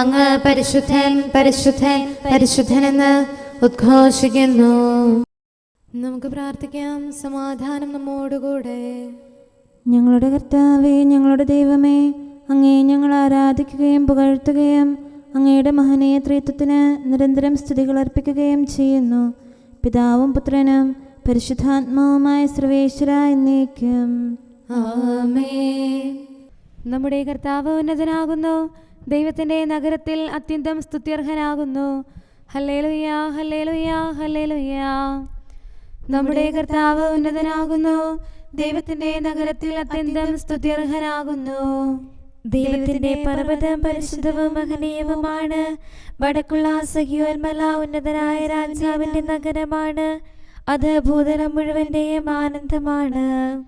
അങ്ങ് പരിശുദ്ധൻ പരിശുദ്ധൻ പരിശുദ്ധൻ പരിശുദ്ധനെന്ന് ഉദ്ഘോഷിക്കുന്നു. നമുക്ക് പ്രാർത്ഥിക്കാം. സമാധാനം നമ്മോടുകൂടെ. ഞങ്ങളുടെ കർത്താവേ ഞങ്ങളുടെ ദൈവമേ അങ്ങേ ഞങ്ങൾ ആരാധിക്കുകയും പുകഴ്ത്തുകയും അങ്ങയുടെ മഹനീയ ത്രിത്വത്തിന് നിരന്തരം സ്തുതികൾ അർപ്പിക്കുകയും ചെയ്യുന്നു. പിതാവും പുത്രനും പരിശുദ്ധാത്മാവുമായ സർവേശ്വര എന്നേക്കും. നമ്മുടെ കർത്താവ് ഉന്നതനാകുന്നു. ദൈവത്തിന്റെ നഗരത്തിൽ അത്യന്തം സ്തുത്യർഹനാകുന്നു. Hallelujah hallelujah hallelujah. നമ്മുടെ കർത്താവ് ഉന്നതനാകുന്നു. ദൈവത്തിന്റെ നഗരത്തിൽ അത്യന്തം സ്തുത്യർഹനാകുന്നു. ദൈവത്തിന്റെ പർവതം പരിശുദ്ധവും മഹനീയവുമാണ്. വടക്കുള്ള സഹിയോന്മല ഉന്നതനായ രാജാവിന്റെ നഗരമാണ്. അത് ഭൂതലം മുഴുവന്റെയും ആനന്ദമാണ്.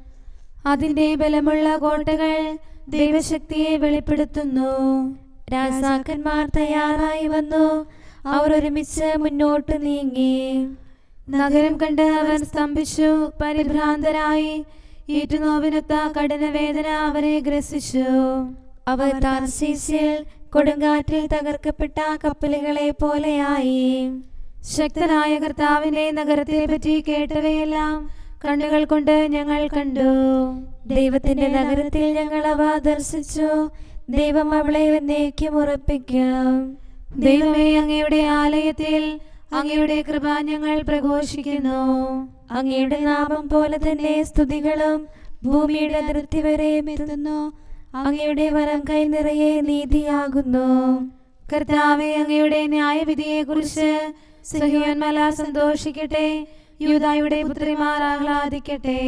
അതിന്റെ ബലമുള്ള കോട്ടകൾ ദൈവശക്തിയെ വെളിപ്പെടുത്തുന്നു. രാജാക്കന്മാർ തയ്യാറായി വന്നു. അവർ ഒരുമിച്ച് മുന്നോട്ട് നീങ്ങി. നഗരം കണ്ട് അവർ സ്തംഭിച്ചു. പരിഭ്രാന്തരായി ഈറ്റുനോവിനൊത്ത കഠിനവേദന അവരെ ഗ്രസിച്ചു. അവർ താർസീസിൽ കൊടുങ്കാറ്റിൽ തകർക്കപ്പെട്ട കപ്പലുകളെ പോലെയായി. ശക്തനായ കർത്താവിന്റെ നഗരത്തെ പറ്റി കേട്ടവയെല്ലാം കണ്ണുകൾ കൊണ്ട് ഞങ്ങൾ കണ്ടു. ദൈവത്തിന്റെ നഗരത്തിൽ ഞങ്ങൾ അവ ദർശിച്ചു. ദൈവം അവളെ എന്നേക്കും ദൈവമേ അങ്ങയുടെ ആലയത്തിൽ അങ്ങയുടെ കൃപ ഞങ്ങൾ പ്രഘോഷിക്കുന്നു. അങ്ങയുടെ നാമം പോലെ തന്നെ സ്തുതികളും ഭൂമിയുടെ അതിർത്തി വരെ എത്തുന്നു. അങ്ങയുടെ വരം കൈ നിറയെ നീതിയാകുന്നു. കർത്താവെ അങ്ങയുടെ ന്യായവിധിയെ കുറിച്ച് സഹിയോന്മല സന്തോഷിക്കട്ടെ യൂതായുടെ പുത്രിമാർ ആഹ്ലാദിക്കട്ടെ.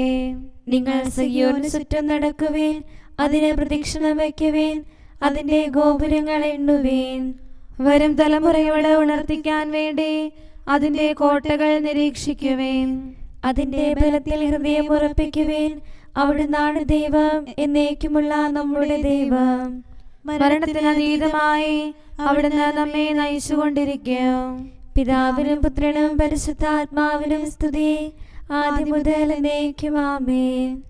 നിങ്ങൾ സഹിയോന് ചുറ്റും നടക്കുവേൻ. അതിന് പ്രദക്ഷിണം വയ്ക്കുവേൻ അതിന്റെ ഗോപുരങ്ങൾ എണ്ണുവേൻ. വരും തലമുറയോടെ ഉണർത്തിക്കാൻ വേണ്ടി അതിന്റെ കോട്ടകൾ നിരീക്ഷിക്കുവേൻ. അതിന്റെ ബലത്തിൽ ഹൃദയം ഉറപ്പിക്കുവേൻ. അവിടുന്നാണ് ദൈവം എന്നേക്കുമുള്ള നമ്മുടെ ദൈവം. മരണത്തിന് അതീതമായി അവിടുന്ന് നമ്മെ നയിച്ചുകൊണ്ടിരിക്കും. പിതാവിനും പുത്രനും പരിശുദ്ധാത്മാവിനും സ്തുതി. ആദ്യം മുതൽ എന്നേക്കും ആമേൻ.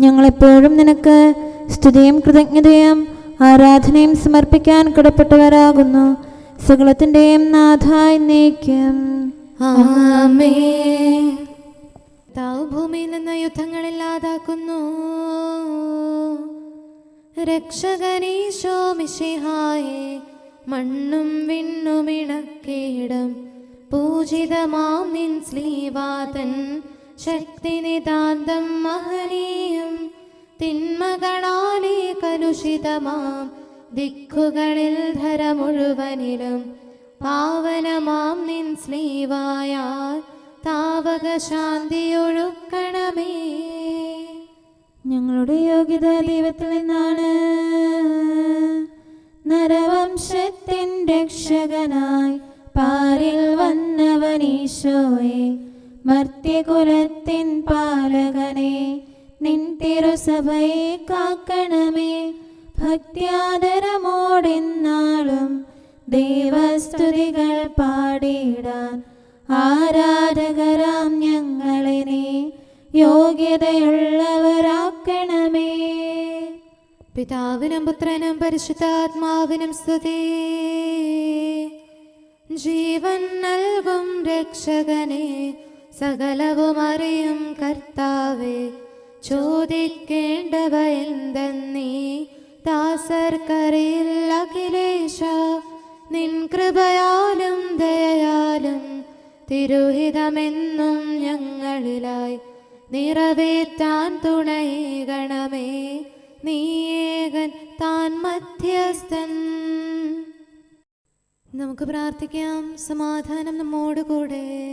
ഞങ്ങളെപ്പോഴും നിനക്ക് സ്തുതിയും കൃതജ്ഞതയും ആരാധനയും സമർപ്പിക്കാൻ കടപ്പെട്ടവരാകുന്നു. സകലത്തിന്റെയും നാഥായി നീക്കം ഭൂമിയിൽ നിന്ന് യുദ്ധങ്ങളില്ലാതാക്കുന്നു രക്ഷകനീശോ മിശിഹായെ മണ്ണും വിണ്ണും ഇണക്കിയിടം. പൂജിതമാം നിൻ ശ്ലീവാതൻ ശക്തി നിതാന്തം മഹനീയം തിന്മകളാലേ കലുഷിതമാം. ദിക്കുകളിൽ ധര മുഴുവനിലും പാവനമാം നിൻ സ്ലീവായാൽ താവക ശാന്തിയൊഴുക്കണമേ ഞങ്ങളുടെ യോഗ്യത ദൈവത്തിൽ നിന്നാണ്. നരവംശത്തിൻ രക്ഷകനായി പാരിൽ വന്നവനീശോയെ മർത്യകുലത്തിൻ പാലകനെ നിൻ തിരുസഭയെ കാക്കണമേ. ഭക്തിയാദരമോടെന്നാളും ദേവസ്തുതികൾ പാടിയിടാൻ ആരാധകരാം ഞങ്ങളെ നീ യോഗ്യതയുള്ളവരാക്കണമേ. പിതാവിനും പുത്രനും പരിശുദ്ധാത്മാവിനും സ്തുതി. ജീവൻ നൽകും രക്ഷകനെ. സകലവും അറിയും കർത്താവെ. ചോദിക്കേണ്ടവ എന്തെന്നീ ദാസർക്കറിയിൽ അഖിലേശ നിൻ കൃപയാലും ദയയാലും തിരുഹിതമെന്നും ഞങ്ങളിലായി നിറവേറ്റാൻ തുണയീകണമേ. നീയേകൻ താൻ മധ്യസ്ഥൻ. നമുക്ക് പ്രാർത്ഥിക്കാം. സമാധാനം നമ്മോടുകൂടെ.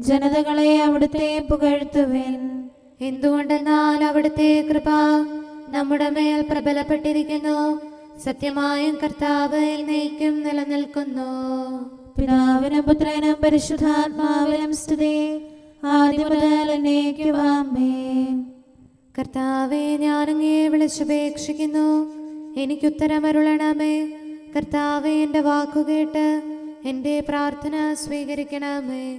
ജനതകളെ അവിടുത്തെ പുകഴ്ത്തുവിൻ. എന്തുകൊണ്ടെന്നാൽ അവിടുത്തെ കൃപ നമ്മുടെ മേൽ പ്രബലപ്പെട്ടിരിക്കുന്നു. സത്യമായും കർത്താവ് എന്നേക്കും നിലനിൽക്കുന്നു. പിതാവിനും പുത്രനും പരിശുദ്ധാത്മാവിനും സ്തുതി. ആദ്യം മുതൽ എന്നേക്കും കർത്താവെ ഞാനങ്ങേ വിളിച്ചപേക്ഷിക്കുന്നു. എനിക്കുത്തരമരുളണമേ കർത്താവെ എന്റെ വാക്കുകേട്ട് എന്റെ പ്രാർത്ഥന സ്വീകരിക്കണമേ.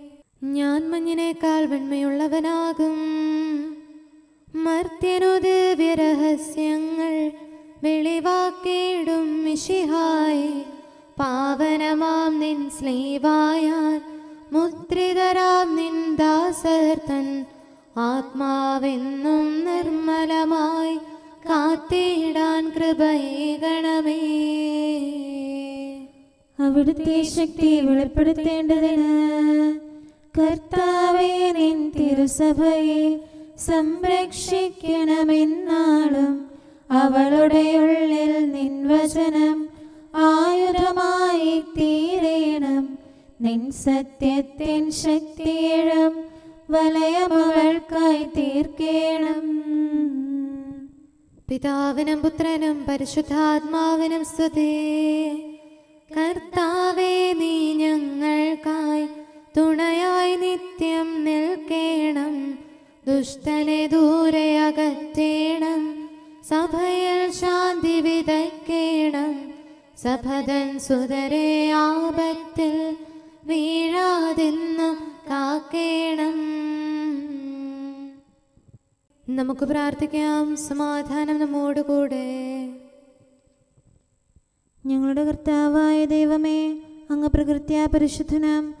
ഞാൻ മഞ്ഞിനേക്കാൾ വെണ്മയുള്ളവനാകും. മർത്യനു ദിവ്യരഹസ്യങ്ങൾ വെളിവാക്കിയിടും മിഷിഹായി പാവനമാം നിൻ സ്ലീവായാൻ മുദ്രിതരാം നിൻ ദാസർ തൻ ആത്മാവെന്നും നിർമ്മലമായി കാത്തിടാൻ കൃപയേകണമേ. അവിടുത്തെ ശക്തി വെളിപ്പെടുത്തേണ്ടതിന് കർത്താവേ നിൻ തിരുസഭയെ സംരക്ഷിക്കണമെന്നാളും അവളുടെ ഉള്ളിൽ നിൻ വചനം ആയുധമായി തീരേണം നിൻ സത്യത്തിൻ ശക്തിയിടം വലയം അവൾക്കായി തീർക്കേണം. പിതാവിനും പുത്രനും പരിശുദ്ധാത്മാവിനും സ്തുതി. കർത്താവേ നീ ഞങ്ങൾക്കായി തുണയായി നിത്യം നിൽക്കേണം. ദുഷ്ടനെ ദൂരെ അകറ്റേണം. സഭയിൽ ശാന്തി വിതയ്ക്കേണം. സഭതൻ സുതരെ ആപത്തിൽ വീഴാതിന്നും കാക്കേണം. നമുക്ക് പ്രാർത്ഥിക്കാം. സമാധാനം നമ്മോടുകൂടെ ഞങ്ങളുടെ കർത്താവായ ദൈവമേ അങ്ങ് പ്രകൃത്യാ പരിശുദ്ധനും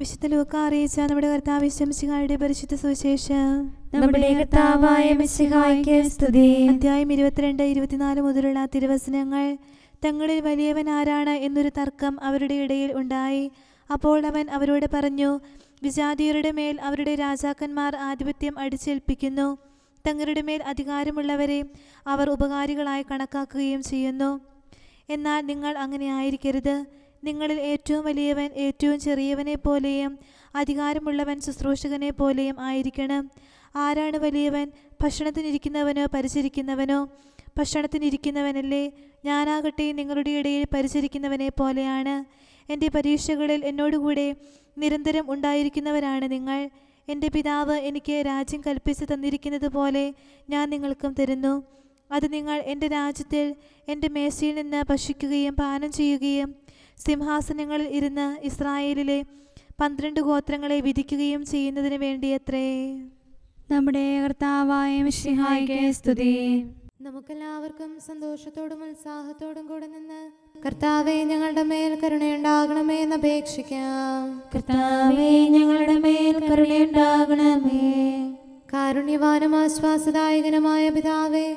വിശുദ്ധ ലൂക്ക അറിയിച്ച നമ്മുടെ കർത്താവ് ശംസിഹായുടെ പരിശുദ്ധ സുവിശേഷം. നമ്മുടെ കർത്താവായ മിശിഹായ്ക്ക് സ്തുതി. അധ്യായം ഇരുപത്തിരണ്ട് ഇരുപത്തിനാല് മുതലുള്ള തിരുവസനങ്ങൾ തങ്ങളിൽ വലിയവൻ ആരാണ് എന്നൊരു തർക്കം അവരുടെ ഇടയിൽ ഉണ്ടായി. അപ്പോൾ അവൻ അവരോട് പറഞ്ഞു വിജാതിയരുടെ മേൽ അവരുടെ രാജാക്കന്മാർ ആധിപത്യം അടിച്ചേൽപ്പിക്കുന്നു. തങ്ങളുടെ മേൽ അധികാരമുള്ളവരെ അവർ ഉപകാരികളായി കണക്കാക്കുകയും ചെയ്യുന്നു. എന്നാൽ നിങ്ങൾ അങ്ങനെ ആയിരിക്കരുത്. നിങ്ങളിൽ ഏറ്റവും വലിയവൻ ഏറ്റവും ചെറിയവനെ പോലെയും അധികാരമുള്ളവൻ ശുശ്രൂഷകനെ പോലെയും ആയിരിക്കണം. ആരാണ് വലിയവൻ? ഭക്ഷണത്തിനിരിക്കുന്നവനോ പരിചരിക്കുന്നവനോ? ഭക്ഷണത്തിനിരിക്കുന്നവനല്ലേ? ഞാനാകട്ടെ നിങ്ങളുടെ ഇടയിൽ പരിചരിക്കുന്നവനെ പോലെയാണ്. എന്റെ പരീക്ഷകളിൽ എന്നോടുകൂടെ നിരന്തരം ഉണ്ടായിരിക്കുന്നവരാണ് നിങ്ങൾ. എന്റെ പിതാവ് എനിക്ക് രാജ്യം കൽപ്പിച്ചു തന്നിരിക്കുന്നത് പോലെ ഞാൻ നിങ്ങൾക്കും തരുന്നു. അത് നിങ്ങൾ എന്റെ രാജ്യത്തിൽ എന്റെ മേശയിൽ നിന്ന് ഭക്ഷിക്കുകയും പാനം ചെയ്യുകയും സിംഹാസനങ്ങളിൽ ഇരുന്ന് ഇസ്രായേലിലെ പന്ത്രണ്ട് ഗോത്രങ്ങളെ വിധിക്കുകയും ചെയ്യുന്നതിന് വേണ്ടിയത്രേ. നമ്മുടെ കർത്താവായ സ്തുതി. നമുക്കെല്ലാവർക്കും സന്തോഷത്തോടും ഉത്സാഹത്തോടും കൂടെ നിന്ന് കർത്താവെ ഞങ്ങളുടെ മേൽ കരുണയുണ്ടാകണമേ എന്ന് അപേക്ഷിക്കാം. കർത്താവേ ഞങ്ങളുടെ മേൽ കരുണയുണ്ടാകണമേ. കാരുണ്യവാനും ആശ്വാസദായകനുമായ പിതാവേ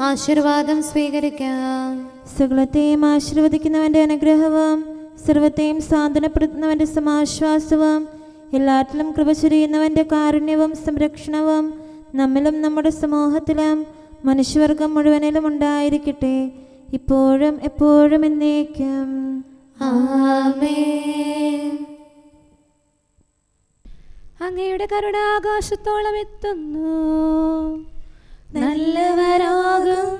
ആശീർവാദം സ്വീകരിക്കാം. സകലത്തെയും ആശീർവദിക്കുന്നവന്റെ അനുഗ്രഹവും സർവത്തെയും സാന്ത്വനപ്പെടുത്തുന്നവന്റെ സമാശ്വാസവും എല്ലാറ്റിലും കൃപ ചൊരിയുന്നവന്റെ കാരുണ്യവും സംരക്ഷണവും നമ്മിലും നമ്മുടെ സമൂഹത്തിലും മനുഷ്യവർഗം മുഴുവനിലും ഉണ്ടായിരിക്കട്ടെ. ഇപ്പോഴും എപ്പോഴും എന്നേക്കും. ആമേൻ. അങ്ങയുടെ കരുണ ആകാശത്തോളം എത്തുന്നു. നല്ലവരാകും.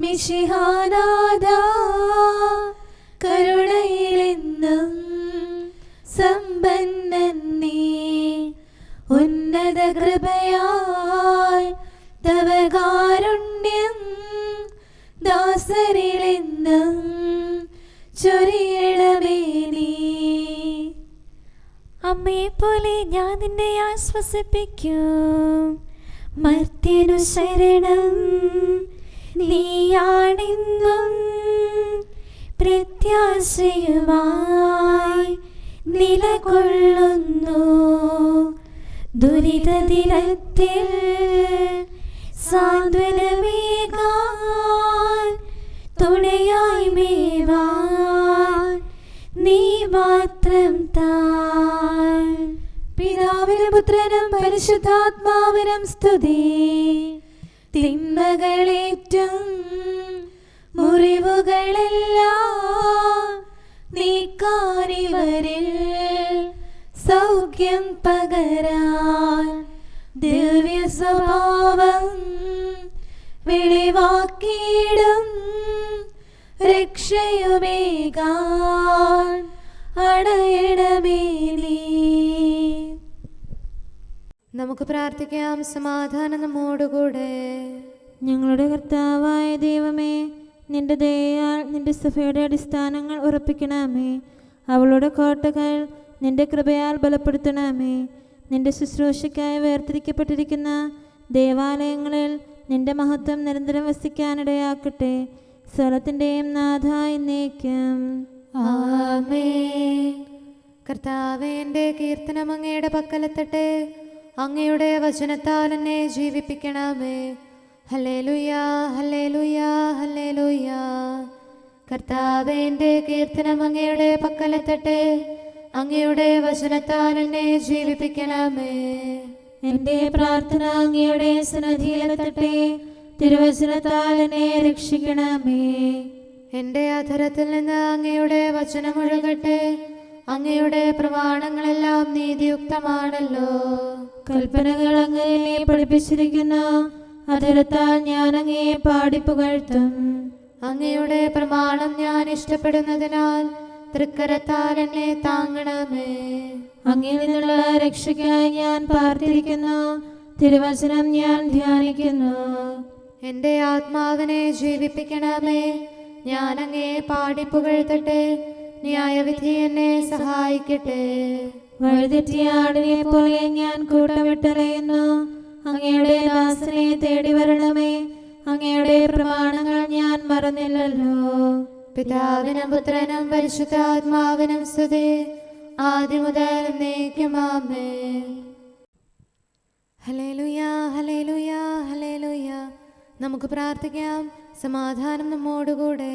മിശിഹാനാഥ കരുണയിലെന്നും സമ്പന്നൻ നീ. ഉന്നത കൃപയാൽ തവ കാരുണ്യം ദാസരിലെന്നും ചൊരിയണമേ നീ. അമ്മയെ പോലെ ഞാൻ നിന്നെ ആശ്വസിപ്പിക്കും. മർത്യനു ശരണം. നീയാണെന്നും പ്രത്യാശയുമായി നിലകൊള്ളുന്നു. ദുരിത ദിനത്തിൽ സാന്ത്വനമേകാൻ തുണയായി മേവാൻ നീ മാത്രം താൻ. പിതാവിനും പുത്രനും പരിശുദ്ധാത്മാവിനും സ്തുതി. തിന്മകളേറ്റും മുറിവുകളെല്ലാം നീക്കാനിവരിൽ സൗഖ്യം പകരാൻ ദിവ്യ സ്വഭാവം വെളിവാക്കിയിടും രക്ഷയുമേകാൻ അടയണമേ നീ. നമുക്ക് പ്രാർത്ഥിക്കാം. സമാധാനം നമ്മോടുകൂടെ. ഞങ്ങളുടെ കർത്താവായ ദൈവമേ നിന്റെ ദയാൽ നിന്റെ സഭയുടെ അടിസ്ഥാനങ്ങൾ ഉറപ്പിക്കണമേ. അവളുടെ കോട്ടകൾ നിന്റെ കൃപയാൽ ബലപ്പെടുത്തണമേ. നിന്റെ ശുശ്രൂഷയ്ക്കായി വേർതിരിക്കപ്പെട്ടിരിക്കുന്ന ദേവാലയങ്ങളിൽ നിന്റെ മഹത്വം നിരന്തരം വസിക്കാനിടയാക്കട്ടെ. സ്ഥലത്തിന്റെയും നാഥ എന്നേക്കും. ആമേ കർത്താവേ എന്റെ കീർത്തനം അങ്ങയുടെ പക്കലെത്തട്ടെ. അങ്ങയുടെ വചനത്താൽ എന്നെ ജീവിപ്പിക്കണമേ. ഹലേ ലുയാ ഹലേ ലുയാ ഹലേ ലുയാ എന്റെ കീർത്തനം അങ്ങയുടെ പക്കലെത്തട്ടെ. അങ്ങയുടെ വചനത്താൽ എന്നെ ജീവിപ്പിക്കണമേ. എന്റെ പ്രാർത്ഥന അങ്ങയുടെ സന്നദ്ധിയിലെത്തട്ടെ തിരുവചനത്താൽ എന്നെ രക്ഷിക്കണമേ. എന്റെ അധരത്തിൽ നിന്ന് അങ്ങയുടെ വചനം ഒഴുകട്ടെ. അങ്ങയുടെ പ്രമാണങ്ങളെല്ലാം നീതിയുക്തമാണല്ലോ. കൽപ്പനകൾ അങ്ങനെ പഠിപ്പിച്ചിരിക്കുന്നു. അതിരത്താൽ ഞാൻ അങ്ങയെ പാടിപ്പുകഴ്ത്തും അങ്ങയുടെ പ്രമാണം ഞാൻ ഇഷ്ടപ്പെടുന്നതിനാൽ തൃക്കരത്താൽ എന്നെ താങ്ങണമേ. അങ്ങിൽ നിന്നുള്ള രക്ഷയ്ക്കായി ഞാൻ പാർത്തിരിക്കുന്നു. തിരുവചനം ഞാൻ ധ്യാനിക്കുന്നു. എന്റെ ആത്മാവിനെ ജീവിപ്പിക്കണമേ. ഞാൻ അങ്ങേ പാടിപ്പുകഴ്ത്തട്ടെ ന്യായവിധി എന്നെ സഹായിക്കട്ടെ. വഴിതെറ്റിയ ആടിനെ പോലെ ഞാൻ കൂട്ടമിട്ടറിയുന്നു. അങ്ങയുടെ ദാസനെ തേടി വരണമേ. അങ്ങയുടെ പ്രമാണങ്ങൾ ഞാൻ മറന്നില്ലല്ലോ. പിതാവിനും പുത്രനും പരിശുദ്ധാത്മാവിനും സ്തുതി. ആദ്യം മുതൽ നീക്കുമാമേ ഹലേലുയാ ഹലേലുയാ ഹലേലുയാ നമുക്ക് പ്രാർത്ഥിക്കാം. സമാധാനം നമ്മോടുകൂടെ.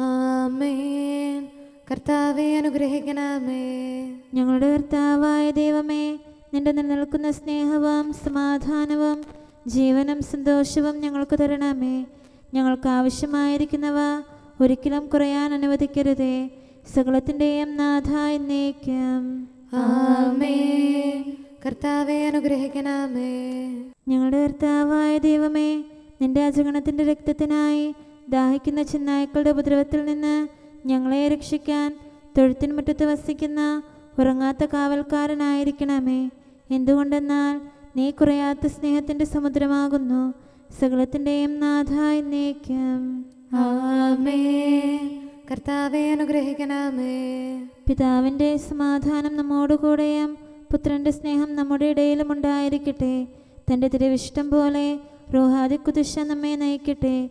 ആമേൻ. കർത്താവെ അനുഗ്രഹിക്കണമേ. ഞങ്ങളുടെ കർത്താവായ ദൈവമേ നിന്റെ നിലനിൽക്കുന്ന സ്നേഹവും സമാധാനവും ജീവനും സന്തോഷവും ഞങ്ങൾക്ക് തരണമേ. ഞങ്ങൾക്ക് ആവശ്യമായിരിക്കുന്നവ ഒരിക്കലും കുറയാൻ അനുവദിക്കരുതേ. സകലത്തിന്റെയും നാഥ എന്നേക്കും. ആമേൻ. കർത്താവെ അനുഗ്രഹിക്കണമേ. ഞങ്ങളുടെ കർത്താവായ ദൈവമേ നിന്റെ അജഗണത്തിന്റെ രക്തത്തിനായി ദാഹിക്കുന്ന ചെന്നായ്ക്കളുടെ ഉപദ്രവത്തിൽ നിന്ന് ഞങ്ങളെ രക്ഷിക്കാൻ തൊഴുത്തിൻ മുറ്റത്ത് വസിക്കുന്ന ഉറങ്ങാത്ത കാവൽക്കാരനായിരിക്കണമേ. എന്തുകൊണ്ടെന്നാൽ നീ കുറയാത്ത സ്നേഹത്തിന്റെ സമുദ്രമാകുന്നു. സകലത്തിന്റെയും നാഥ എന്നേക്കും. ആമേൻ. കർത്താവെ അനുഗ്രഹിക്കണമേ. പിതാവിന്റെ സമാധാനം നമ്മോടുകൂടെയും പുത്രന്റെ സ്നേഹം നമ്മുടെ ഇടയിലും ഉണ്ടായിരിക്കട്ടെ. തന്റെ തിരുവിഷ്ടം പോലെ റോഹാദി കുതിശ നമ്മെ നയിക്കട്ടെ.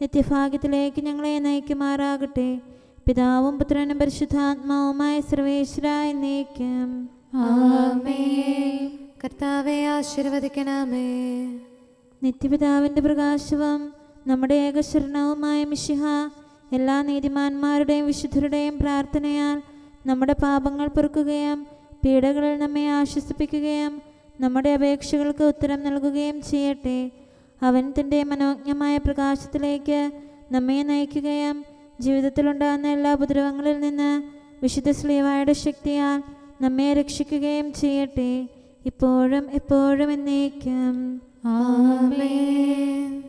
നിത്യഭാഗ്യത്തിലേക്ക് ഞങ്ങളെ നയിക്കുമാറാകട്ടെ. പിതാവും പുത്രനും പരിശുദ്ധാത്മാവുമായ സർവേശ്വരായി നയിക്കും ആമേ കർത്താവെ ആശീർവദിക്കണമേ. നിത്യപിതാവിന്റെ പ്രകാശവും നമ്മുടെ ഏകശരണവുമായ മിശിഹ എല്ലാ നീതിമാന്മാരുടെയും വിശുദ്ധരുടെയും പ്രാർത്ഥനയാൽ നമ്മുടെ പാപങ്ങൾ പൊറുക്കുകയും പീഡകളിൽ നമ്മെ ആശ്വസിപ്പിക്കുകയും നമ്മുടെ അപേക്ഷകൾക്ക് ഉത്തരം നൽകുകയും ചെയ്യട്ടെ. അവൻ തന്റെ മനോജ്ഞമായ പ്രകാശത്തിലേക്ക് നമ്മെ നയിക്കുകയും ജീവിതത്തിലുണ്ടാകുന്ന എല്ലാ ഉപദ്രവങ്ങളിൽ നിന്ന് വിശുദ്ധ സ്ലീവായുടെ ശക്തിയാൽ നമ്മെ രക്ഷിക്കുകയും ചെയ്യട്ടെ. ഇപ്പോഴും എപ്പോഴും എന്നേക്കും. ആമേൻ.